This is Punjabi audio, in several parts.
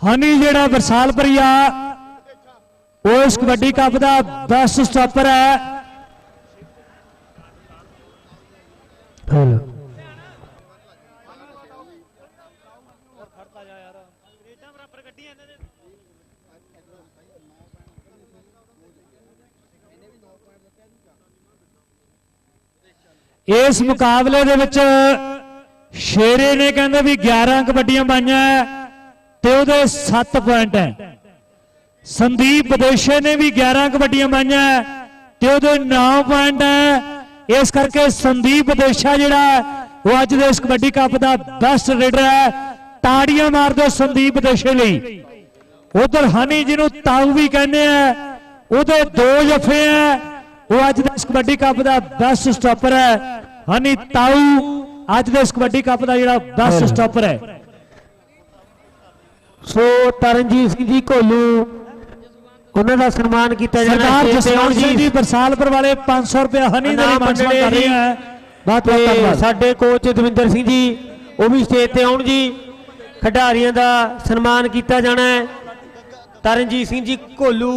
ਹਨੀ ਜਿਹੜਾ ਬਰਸਾਲਪੁਰੀਆ ਉਹ ਇਸ ਕਬੱਡੀ ਕੱਪ ਦਾ ਬੈਸਟ ਸਟਾਪਰ ਹੈ। ਇਸ ਮੁਕਾਬਲੇ ਦੇ ਵਿੱਚ ਸ਼ੇਰੇ ਨੇ ਕਹਿੰਦੇ ਵੀ 11 ਕਬੱਡੀਆਂ ਪਾਈਆਂ ਹੈ। ਤੇ ਉਹਦੇ 7 ਪੁਆਇੰਟ ਹੈ। ਸੰਦੀਪ ਵਿਦੇਸ਼ੇ ਨੇ ਵੀ 11 ਕਬੱਡੀਆਂ ਪਾਈਆਂ ਤੇ ਉਹਦੇ 9 ਪੁਆਇੰਟ ਹੈ। ਇਸ ਕਰਕੇ ਸੰਦੀਪ ਵਿਦੇਸ਼ਾ ਜਿਹੜਾ ਉਹ ਅੱਜ ਦੇ ਇਸ ਕਬੱਡੀ ਕੱਪ ਦਾ ਬੈਸਟ ਰੇਡਰ ਹੈ। ਤਾੜੀਆਂ ਮਾਰ ਦਿਓ ਸੰਦੀਪ ਵਿਦੇਸ਼ੇ ਲਈ। ਉਧਰ ਹਨੀ ਜਿਹਨੂੰ ਤਾਊ ਵੀ ਕਹਿੰਦੇ ਆ ਉਹਦੇ ਦੋ ਜਫੇ ਆ। ਉਹ ਅੱਜ ਦੇ ਇਸ ਕਬੱਡੀ ਕੱਪ ਦਾ ਬੈਸਟ ਸਟਾਪਰ ਹੈ। ਹਨੀ ਤਾਊ ਅੱਜ ਦੇ ਇਸ ਕਬੱਡੀ ਕੱਪ ਦਾ ਜਿਹੜਾ ਬੈਸਟ ਸਟਾਪਰ ਹੈ। ਸੋ ਤਰਨਜੀਤ ਸਿੰਘ ਜੀ ਕੋਲੂ ਉਹਨਾਂ ਦਾ ਸਨਮਾਨ ਕੀਤਾ ਜਾਣਾ ਸਰਦਾਰ ਜਸਵੰਤ ਸਿੰਘ ਜੀ ਬਰਸਾਲਪੁਰ ਵਾਲੇ 500 ਰੁਪਏ ਹਨੀ ਦੇ ਲਈ ਵੰਡਣੇ ਕਰ ਰਹੇ ਜੀ। ਹੈ ਬਹੁਤ ਬਹੁਤ ਧੰਨਵਾਦ। ਸਾਡੇ ਕੋਚ ਦਵਿੰਦਰ ਸਿੰਘ ਜੀ ਉਹ ਵੀ ਸਟੇਜ ਤੇ ਆਉਣ ਜੀ। ਖਿਡਾਰੀਆਂ ਦਾ ਸਨਮਾਨ ਕੀਤਾ ਜਾਣਾ ਹੈ। ਤਰਨਜੀਤ ਸਿੰਘ ਜੀ ਕੋਲੂ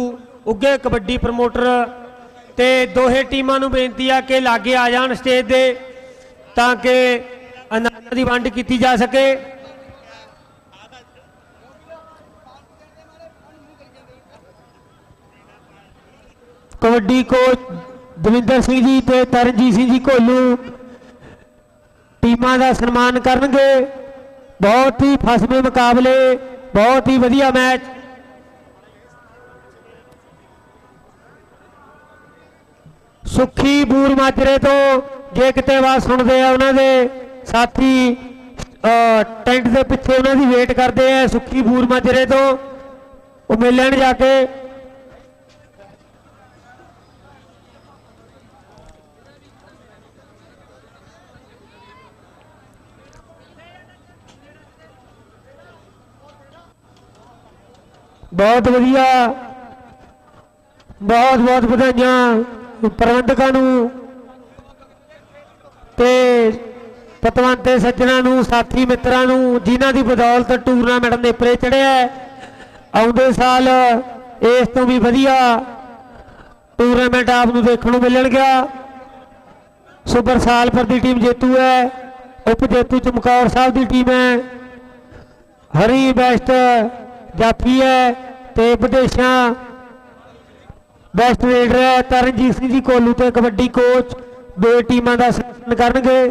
ਉੱਗੇ ਕਬੱਡੀ ਪ੍ਰਮੋਟਰ ਤੇ ਦੋਹੇ ਟੀਮਾਂ ਨੂੰ ਬੇਨਤੀ ਆ ਕਿ ਲਾਗੇ ਆ ਜਾਣ ਸਟੇਜ ਦੇ ਤਾਂ ਕਿ ਇਨਾਮਾਂ ਦੀ ਵੰਡ ਕੀਤੀ ਜਾ ਸਕੇ। ਕਬੱਡੀ ਕੋਚ ਦਵਿੰਦਰ ਸਿੰਘ ਜੀ ਤੇ ਤਰਨਜੀਤ ਸਿੰਘ ਜੀ ਕੋਲੂ ਟੀਮਾਂ ਦਾ ਸਨਮਾਨ ਕਰਨਗੇ। ਬਹੁਤ ਹੀ ਫਸਵੇਂ ਮੁਕਾਬਲੇ, ਬਹੁਤ ਹੀ ਵਧੀਆ ਮੈਚ। ਸੁਖੀ ਬੂਰ ਮਾਜਰੇ ਤੋਂ ਜੇ ਕਿਤੇ ਆਵਾਜ਼ ਸੁਣਦੇ ਆ ਉਹਨਾਂ ਦੇ ਸਾਥੀ ਟੈਂਟ ਦੇ ਪਿੱਛੇ ਉਹਨਾਂ ਦੀ ਵੇਟ ਕਰਦੇ ਆ ਸੁਖੀ ਬੂਰ ਮਾਜਰੇ ਤੋਂ। ਉਹ ਮਿਲਣ ਜਾ ਕੇ ਬਹੁਤ ਵਧੀਆ। ਬਹੁਤ ਬਹੁਤ ਵਧਾਈਆਂ ਪ੍ਰਬੰਧਕਾਂ ਨੂੰ ਤੇ ਪਤਵੰਤੇ ਸੱਜਣਾ ਨੂੰ, ਸਾਥੀ ਮਿੱਤਰਾਂ ਨੂੰ, ਜਿਨ੍ਹਾਂ ਦੀ ਬਦੌਲਤ ਟੂਰਨਾਮੈਂਟ ਨੇਪਰੇ ਚੜਿਆ ਆਉਂਦੇ ਸਾਲ ਇਸ ਤੋਂ ਵੀ ਵਧੀਆ ਟੂਰਨਾਮੈਂਟ ਆਪ ਨੂੰ ਦੇਖਣ ਨੂੰ ਮਿਲਣਗਾ ਸੁਪਰ ਸਾਲਪੁਰ ਦੀ ਟੀਮ ਜੇਤੂ ਹੈ। ਉਪ ਜੇਤੂ ਚਮਕੌਰ ਸਾਹਿਬ ਦੀ ਟੀਮ ਹੈ। ਹਰੀ ਬੈਸਟ ਜਾਫੀ ਹੈ ਤੇ ਵਿਦੇਸ਼ਾਂ। ਬੈਸਟ ਰੇਡਰ ਹੈ ਤਰਨਜੀਤ ਸਿੰਘ ਜੀ ਕੋਲੂ ਤੇ ਕਬੱਡੀ ਕੋਚ ਦੋ ਟੀਮਾਂ ਦਾ ਸਨਮਾਨ ਕਰਨਗੇ।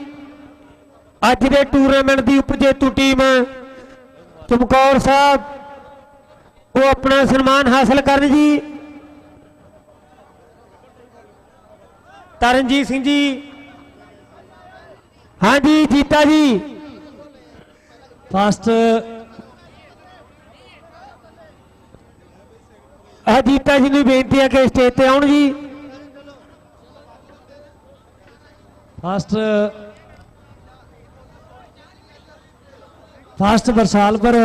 ਅੱਜ ਦੇ ਟੂਰਨਾਮੈਂਟ ਦੀ ਉਪਜੇਤੂ ਟੀਮ ਚਮਕੌਰ ਸਾਹਿਬ ਉਹ ਆਪਣਾ ਸਨਮਾਨ ਹਾਸਲ ਕਰਨ ਜੀ। ਤਰਨਜੀਤ ਸਿੰਘ ਜੀ। ਹਾਂਜੀ ਜੀਤਾ ਜੀ। ਫਸਟ। ਆ ਜੀਤਾ ਜੀ ਨੂੰ ਬੇਨਤੀ ਹੈ ਕਿ ਸਟੇਜ ਤੇ ਆਉਣ ਜੀ। ਫਸਟ। फास्ट बरसाल पर।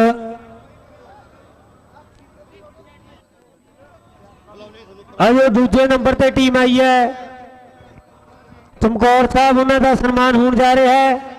अजो दूजे नंबर से टीम आई है। चमकौर साहब उन्होंने का सम्मान हो जा रहा है।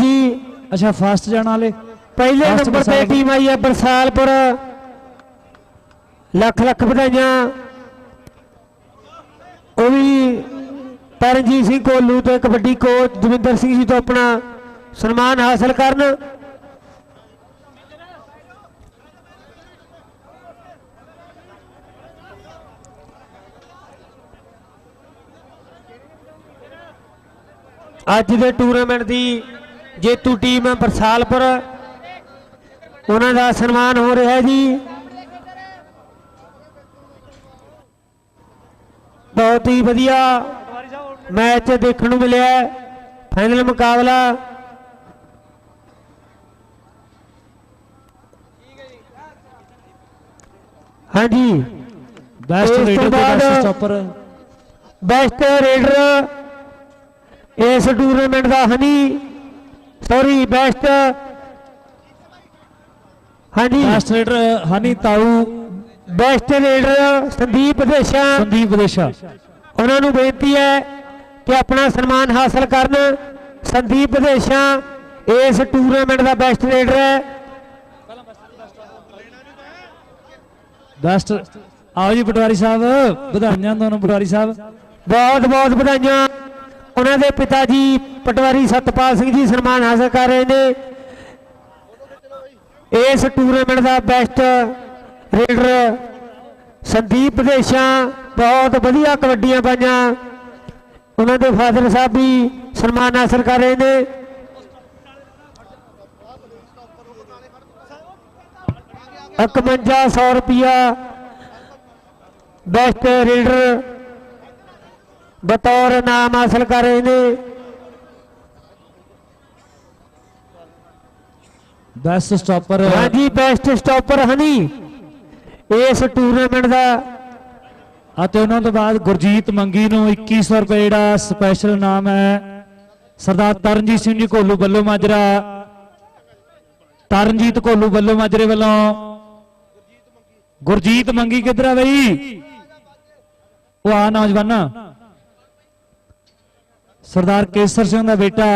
ਜੀ। ਅੱਛਾ ਫਾਸਟ ਜਾਣ ਵਾਲੇ। ਪਹਿਲੇ ਨੰਬਰ ਤੇ। ਟੀਮ ਆਈ ਹੈ ਬਰਸਾਲਪੁਰ। ਲੱਖ ਲੱਖ ਵਧਾਈਆਂ। ਉਹ ਵੀ ਤਰਨਜੀਤ ਸਿੰਘ ਕੋਲੂ ਤੇ ਕਬੱਡੀ ਕੋਚ ਦਵਿੰਦਰ ਸਿੰਘ ਜੀ ਤੋਂ ਆਪਣਾ ਸਨਮਾਨ ਹਾਸਲ ਕਰਨ। ਅੱਜ ਦੇ ਟੂਰਨਾਮੈਂਟ ਦੀ ਜੇਤੂ ਟੀਮ ਹੈ ਬਰਸਾਲਪੁਰ ਉਹਨਾਂ ਦਾ ਸਨਮਾਨ ਹੋ ਰਿਹਾ ਹੈ ਜੀ। ਬਹੁਤ ਹੀ ਵਧੀਆ ਮੈਚ ਦੇਖਣ ਨੂੰ ਮਿਲਿਆ। ਫਾਈਨਲ ਮੁਕਾਬਲਾ। ਹਾਂਜੀ। ਬੈਸਟ ਰੇਡਰ ਤੇ ਬੈਸਟ ਸਟਾਪਰ ਬੈਸਟ ਰੇਡਰ ਇਸ ਟੂਰਨਾਮੈਂਟ ਦਾ ਹਨੀ ਸੌਰੀ ਬੈਸਟ ਹਾਂਜੀ। Best raider Honey Tau. Best raider Sandeep Desha. Sandeep Desha. ਉਹਨਾਂ ਨੂੰ ਬੇਨਤੀ ਹੈ ਕਿ ਆਪਣਾ ਸਨਮਾਨ ਹਾਸਲ ਕਰਨ। ਸੰਦੀਪ ਦੇਸ਼ਾ ਇਸ ਟੂਰਨਾਮੈਂਟ ਦਾ ਬੈਸਟ ਰੇਡਰ ਹੈ। ਬੈਸਟ ਆਓ ਜੀ ਪਟਵਾਰੀ ਸਾਹਿਬ ਵਧਾਈਆਂ ਤੁਹਾਨੂੰ ਪਟਵਾਰੀ ਸਾਹਿਬ। ਬਹੁਤ ਬਹੁਤ ਵਧਾਈਆਂ। ਉਹਨਾਂ ਦੇ ਪਿਤਾ ਜੀ ਪਟਵਾਰੀ ਸਤਪਾਲ ਸਿੰਘ ਜੀ ਸਨਮਾਨ ਹਾਸਲ ਕਰ ਰਹੇ ਨੇ। ਇਸ ਟੂਰਨਾਮੈਂਟ ਦਾ ਬੈਸਟ ਰੇਡਰ ਸੰਦੀਪ ਦੇਸ਼ਾਂ ਬਹੁਤ ਵਧੀਆ ਕਬੱਡੀਆਂ ਪਾਈਆਂ ਉਹਨਾਂ ਦੇ ਫਾਦਰ ਸਾਹਿਬ ਵੀ ਸਨਮਾਨ ਹਾਸਲ ਕਰ ਰਹੇ ਨੇ। ਇਕਵੰਜਾ ਸੌ ਰੁਪਿਆ ਬੈਸਟ ਰੇਡਰ ਬਤੌਰ ਨਾਮ ਹਾਸਲ ਕਰ ਰਹੇ ਨੇ। ਬੈਸਟ ਸਟਾਪਰ ਹਾਂਜੀ ਬੈਸਟ ਸਟਾਪਰ ਹਨੀ। ਇਸ ਟੂਰਨਾਮੈਂਟ ਦਾ। ਅਤੇ ਉਹਨਾਂ ਤੋਂ ਬਾਅਦ ਗੁਰਜੀਤ ਮੰਗੀ ਨੂੰ 2100 ਰੁਪਏ ਜਿਹੜਾ ਸਪੈਸ਼ਲ ਨਾਮ ਹੈ। ਸਰਦਾਰ ਤਰਨਜੀਤ ਸਿੰਘ ਜੀ ਕੋਲੂ ਵੱਲੋਂ ਮਾਜਰਾ। ਤਰਨਜੀਤ ਕੋਲੂ ਵੱਲੋਂ ਮਾਜਰੇ ਵੱਲੋਂ। ਗੁਰਜੀਤ ਮੰਗੀ ਕਿੱਧਰ ਆ ਬਈ? ਉਹ ਆ ਨੌਜਵਾਨਾ। ਸਰਦਾਰ ਕੇਸਰ ਸਿੰਘ ਦਾ ਬੇਟਾ।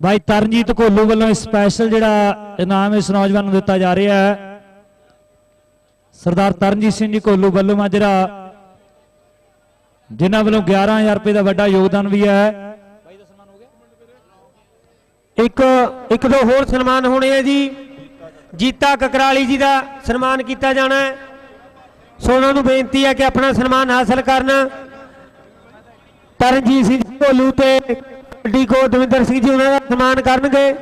ਭਾਈ ਤਰਨਜੀਤ ਕੋਲੂ ਵੱਲੋਂ ਸਪੈਸ਼ਲ ਜਿਹੜਾ ਇਨਾਮ ਇਸ ਨੌਜਵਾਨ ਨੂੰ ਦਿੱਤਾ ਜਾ ਰਿਹਾ ਹੈ। ਸਰਦਾਰ ਤਰਨਜੀਤ ਸਿੰਘ ਜੀ ਕੋਲੂ ਵੱਲੋਂ ਮਾਜਰਾ ਜਿਨ੍ਹਾਂ ਵੱਲੋਂ 11000 ਰੁਪਏ ਦਾ ਵੱਡਾ ਯੋਗਦਾਨ ਵੀ ਹੈ। ਇੱਕ ਇੱਕ ਦੋ ਹੋਰ ਸਨਮਾਨ ਹੋਣੇ ਆ ਜੀ। ਜੀਤਾ ਕਕਰਾਲੀ ਜੀ ਦਾ ਸਨਮਾਨ ਕੀਤਾ ਜਾਣਾ ਹੈ। ਸੋ ਉਹਨਾਂ ਨੂੰ ਬੇਨਤੀ ਹੈ ਕਿ ਆਪਣਾ ਸਨਮਾਨ ਹਾਸਲ ਕਰਨ। ਤਰਨਜੀਤ ਸਿੰਘ ਭੋਲੂ ਤੇ ਕਬੱਡੀ ਕੋ ਦਵਿੰਦਰ ਸਿੰਘ ਜੀ, ਉਹਨਾਂ ਦਾ ਸਨਮਾਨ ਕਰਨਗੇ।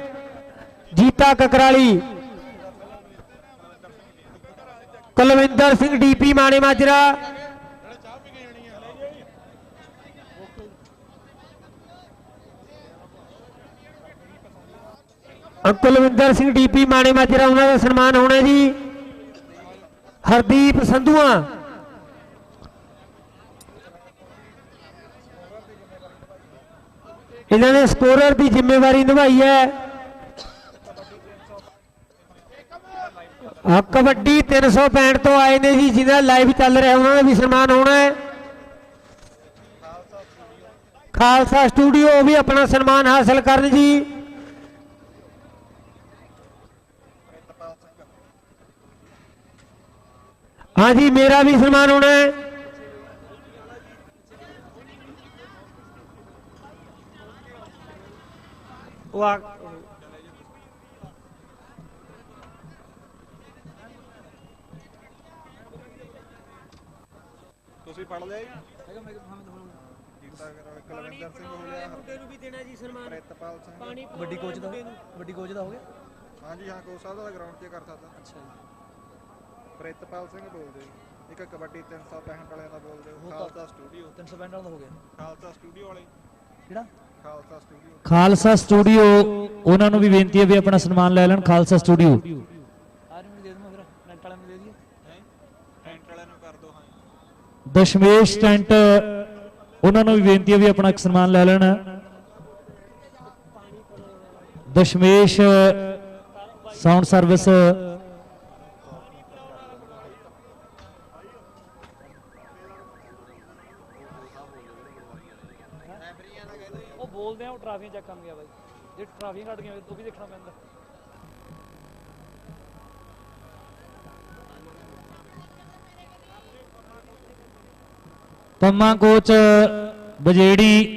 ਜੀਤਾ ਕਕਰਾਲੀ, ਕੁਲਵਿੰਦਰ ਸਿੰਘ ਡੀਪੀ ਮਾਣੇ ਮਾਜਰਾ ਕੁਲਵਿੰਦਰ ਸਿੰਘ ਡੀਪੀ ਮਾਣੇ ਮਾਜਰਾ, ਉਹਨਾਂ ਦਾ ਸਨਮਾਨ ਹੋਣਾ ਜੀ। ਹਰਦੀਪ ਸੰਧੂਆ ਇਹਨਾਂ ਨੇ ਸਕੋਰਰ ਦੀ ਜ਼ਿੰਮੇਵਾਰੀ ਨਿਭਾਈ ਹੈ। ਆ ਕਬੱਡੀ 365 ਤੋਂ ਆਏ ਨੇ ਜੀ, ਜਿਹਦਾ ਲਾਈਵ ਚੱਲ ਰਿਹਾ, ਉਹਨਾਂ ਦਾ ਵੀ ਸਨਮਾਨ ਹੋਣਾ ਹੈ। ਖਾਲਸਾ ਸਟੂਡੀਓ ਵੀ ਆਪਣਾ ਸਨਮਾਨ ਹਾਸਲ ਕਰਨ ਜੀ। ਹਾਂਜੀ ਮੇਰਾ ਵੀ ਸਨਮਾਨ ਹੋਣਾ ਹੈ। ਉਹ ਆ ਤੁਸੀਂ ਪੜ ਲਿਆ ਜੀ? ਕੀਤਾ ਕਰੋ ਕੁਲਵਿੰਦਰ ਸਿੰਘ ਹੋ ਗਿਆ। ਮੁੰਡੇ ਨੂੰ ਵੀ ਦੇਣਾ ਜੀ ਸਨਮਾਨ। ਪ੍ਰਿਤਪਾਲ ਸਿੰਘ। ਪਾਣੀ ਵੱਡੀ ਕੋਚ ਦਾ? ਵੱਡੀ ਕੋਚ ਦਾ ਹੋ ਗਿਆ? ਹਾਂਜੀ ਹਾਂ ਕੋਚ ਸਾਹਿਬ ਦਾ ਗਰਾਊਂਡ 'ਚ ਕਰ ਸਕਦਾ। ਅੱਛਾ ਜੀ। ਪ੍ਰਿਤਪਾਲ ਸਿੰਘ ਬੋਲਦੇ। ਇੱਕ ਕਬੱਡੀ 365 ਵਾਲਿਆਂ ਦਾ ਬੋਲਦੇ ਖਾਲਸਾ ਸਟੂਡੀਓ। 365 ਵਾਲਾ ਦਾ ਹੋ ਗਿਆ। ਖਾਲਸਾ ਸਟੂਡੀਓ ਵਾਲੇ। ਕਿਹੜਾ? ਖਾਲਸਾ ਸਟੂਡੀਓ। ਉਹਨਾਂ ਨੂੰ ਵੀ ਬੇਨਤੀ ਹੈ ਵੀ ਆਪਣਾ ਸਨਮਾਨ ਲੈ ਲੈਣ, ਖਾਲਸਾ ਸਟੂਡੀਓ। ਦਸ਼ਮੇਸ਼ ਟੈਂਟ ਉਹਨਾਂ ਨੂੰ ਵੀ ਬੇਨਤੀ ਹੈ ਵੀ ਆਪਣਾ ਇੱਕ ਸਨਮਾਨ ਲੈ ਲੈਣ। ਦਸ਼ਮੇਸ਼, ਸਾਊਂਡ ਸਰਵਿਸ ਉਹ ਬੋਲਦੇ ਆ, ਉਹ ਟਰਾਫੀਆਂ ਚੈੱਕ ਕਰਨ ਗਿਆ ਬਾਈ। ਜੇ ਟਰਾਫੀਆਂ ਘਟ ਗਈਆਂ ਉਹ ਵੀ ਦੇਖਣਾ ਪੈਂਦਾ। ਪੰਮਾ ਕੋਚ ਬਜੇੜੀ